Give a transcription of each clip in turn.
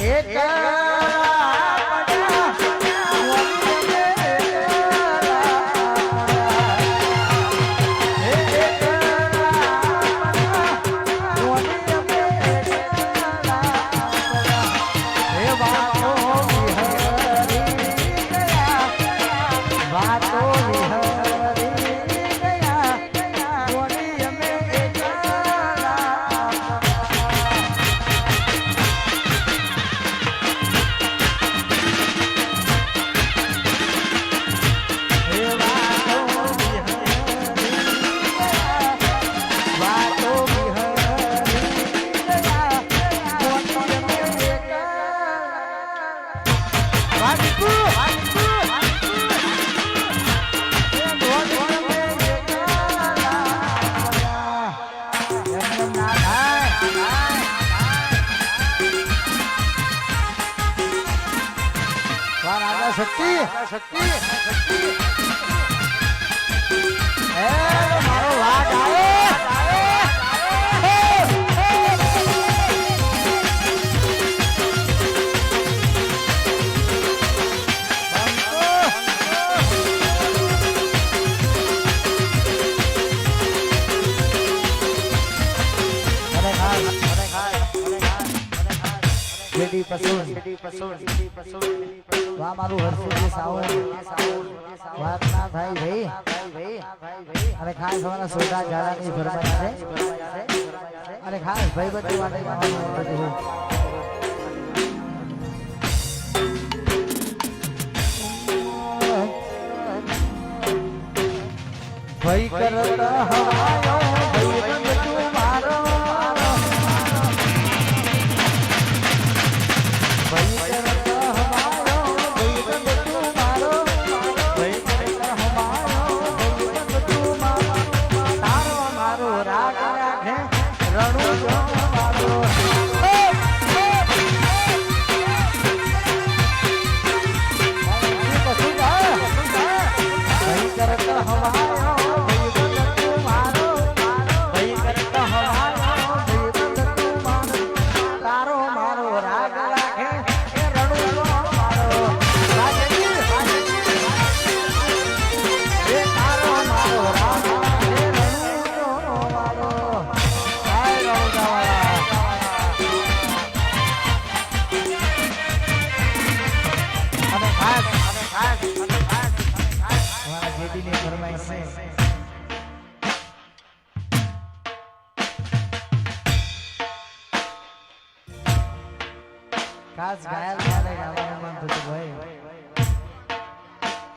Hit the શક્તિ શક્તિ મારો JD પસંદ વા મારું હર્ષુજી સાવણ વાત ના થાય ભાઈ અને ખાસ અમારા સોદા જાડાની ફરમાઈશ છે અને ખાસ ભાઈ બધી માટે બધું કરતા હવાયો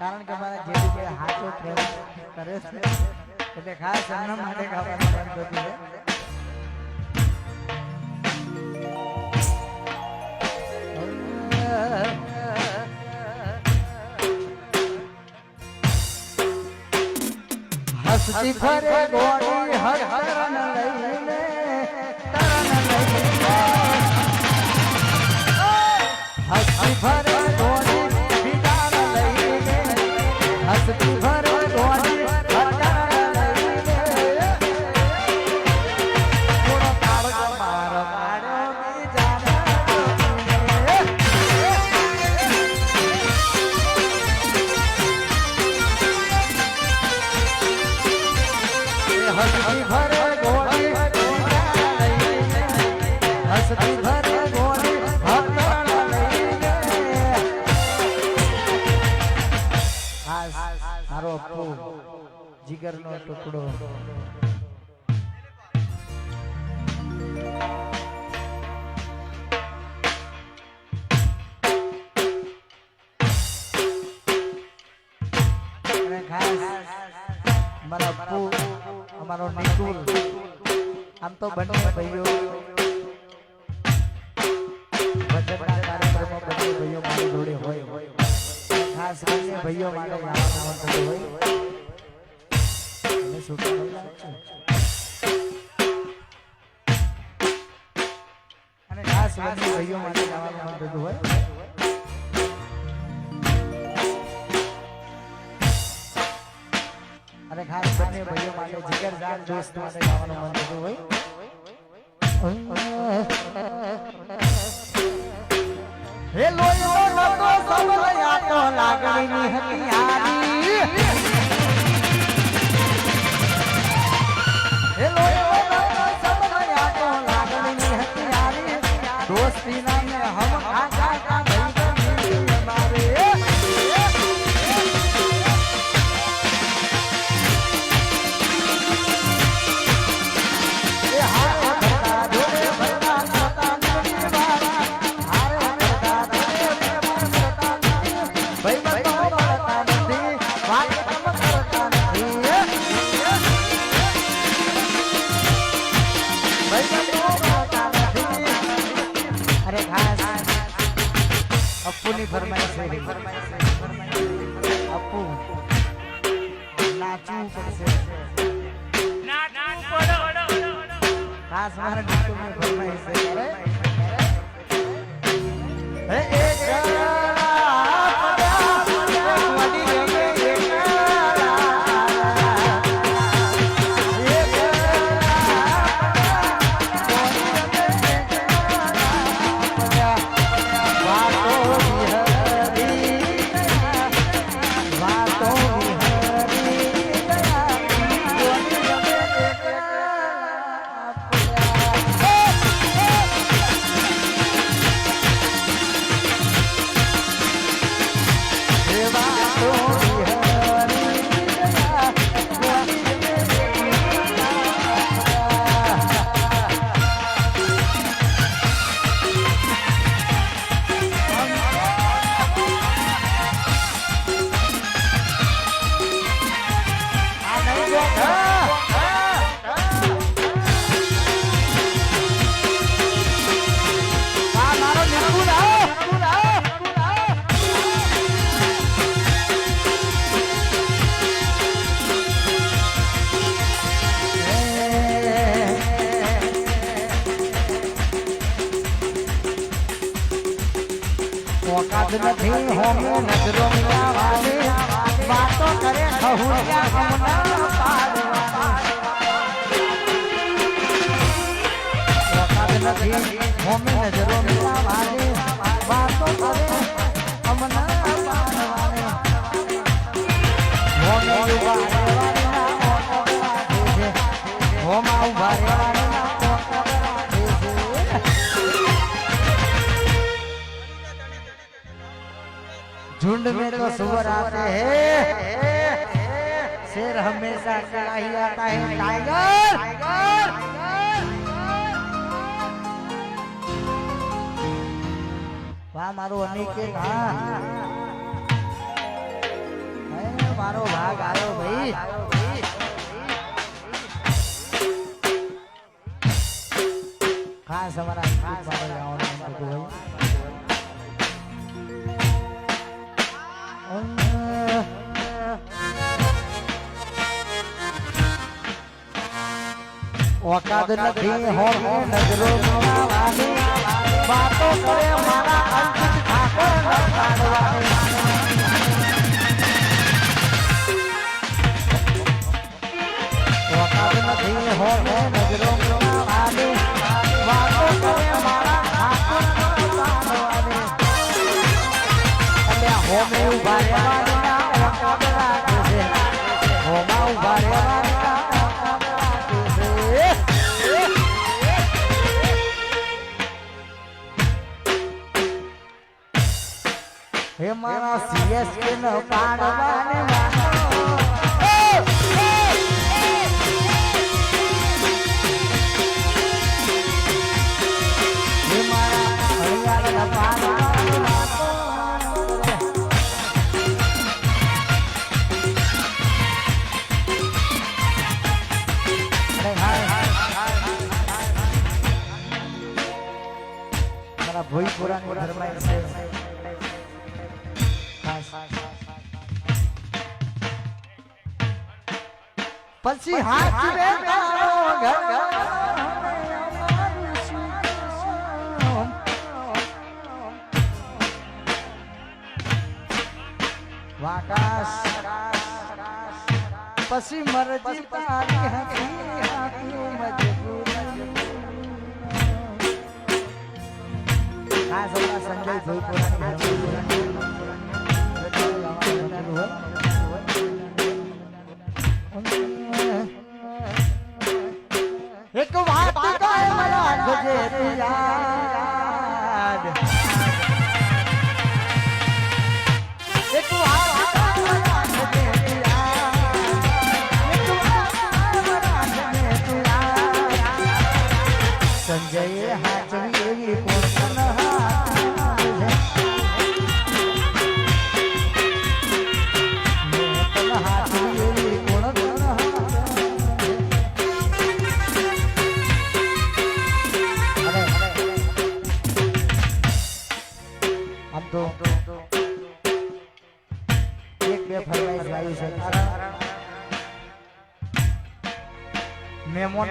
કારણ કે મારા જેડી બે હાથો પ્રેમ કરે છે એટલે ખાસ એમના માટે ગાવાનું મન થતું છે હસતી ફરે ગોળી હરણ લઈને તરણ લઈને હસતી ફરે ગોળી બિડાણ ખાસ મારો અપ્પુ જીગરનો ટુકડો. અમારા અપ્પુ, અમારો નિકુલ આમ તો બંને ભાઈઓ. ભજનના કાર્યક્રમો બંને ભાઈઓ મારી જોડે હોય. ખાસ બંને ભાઈઓ હોય અને ખાસ બંને ભાઈઓ માટે ગાવાનું થતું હોય અને ખાસ બંને ભાઈઓ માટે જીગરજાન દોસ્ત માટે ગાવાનું મન થતું હોય હે લોહીનો નતો સમય તો લાગણીની હથિયારી હે may નથી હોમે નજરો મિલાવાની વાતો કરે ખહુરિયા હમણાં પાડવાની ઓકાત નથી હોમે નજરો મિલાવાની વાતો કરે હમણાં પાડવાની હોમે ઉભા રહેવાની ના ઓકો રાખે છે હોમાં ઉભા રહેવાની झुंड में तो सुअर आते हैं। शेर हमेशा का ही आता है। टाइगर वाह, मारो अनिकेत। हाँ। मारो भाग आयो भाई। खास हमारा खास हमारा गाँव भाई? ઓકાદ નથી હોમે નજરો મિલાવાની વાતો કરે મારા અંકિત ઠાકોર ન પાડવાની ઓકાદ નથી હોમે નજરો મિલાવાની વાતો કરે મારા ઠાકોર ન પાડવાની અલ્યા હોમે ઉભા રહેવાની ના ઓકાદ રાખે છે હોમાં ઉભા રહેવાની હે મારા સીએસકે નો પાડવાને માનો પછી મરજી તારી હતી આખું મજબૂરી. તો એક બે ફરમાઈશ લાવી છે. કારણ મહેમાન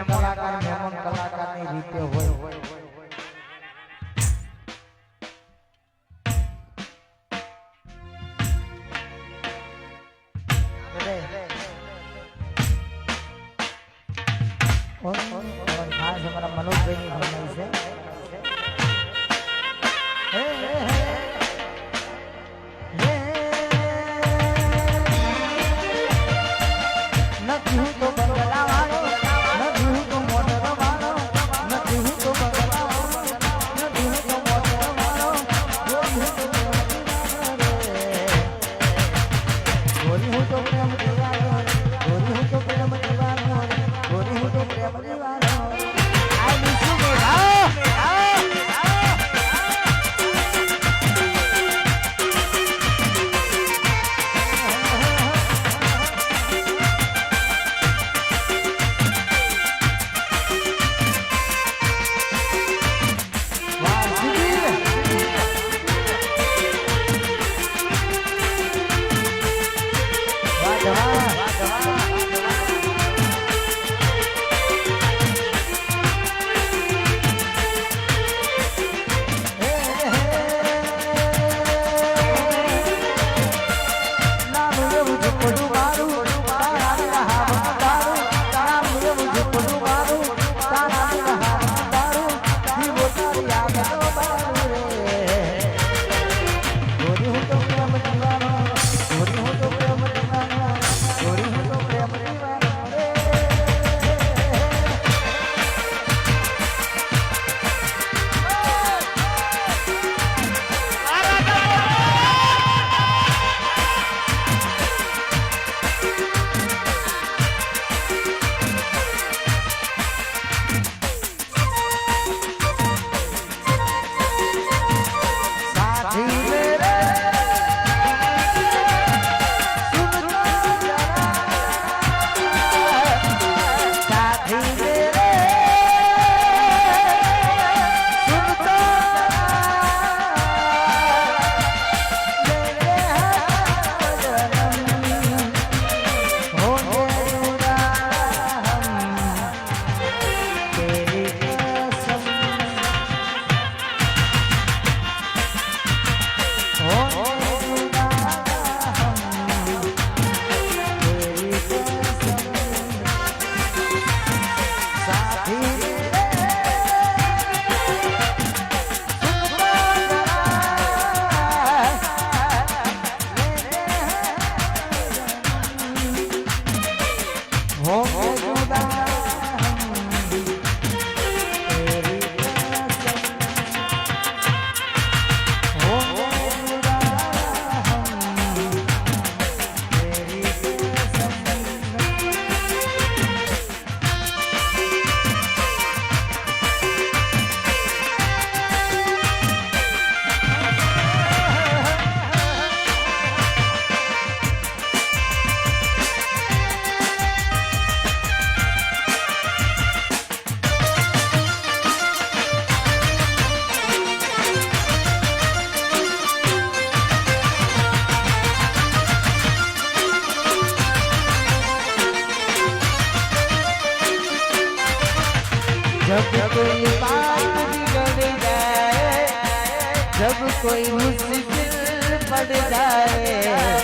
પડ જાય.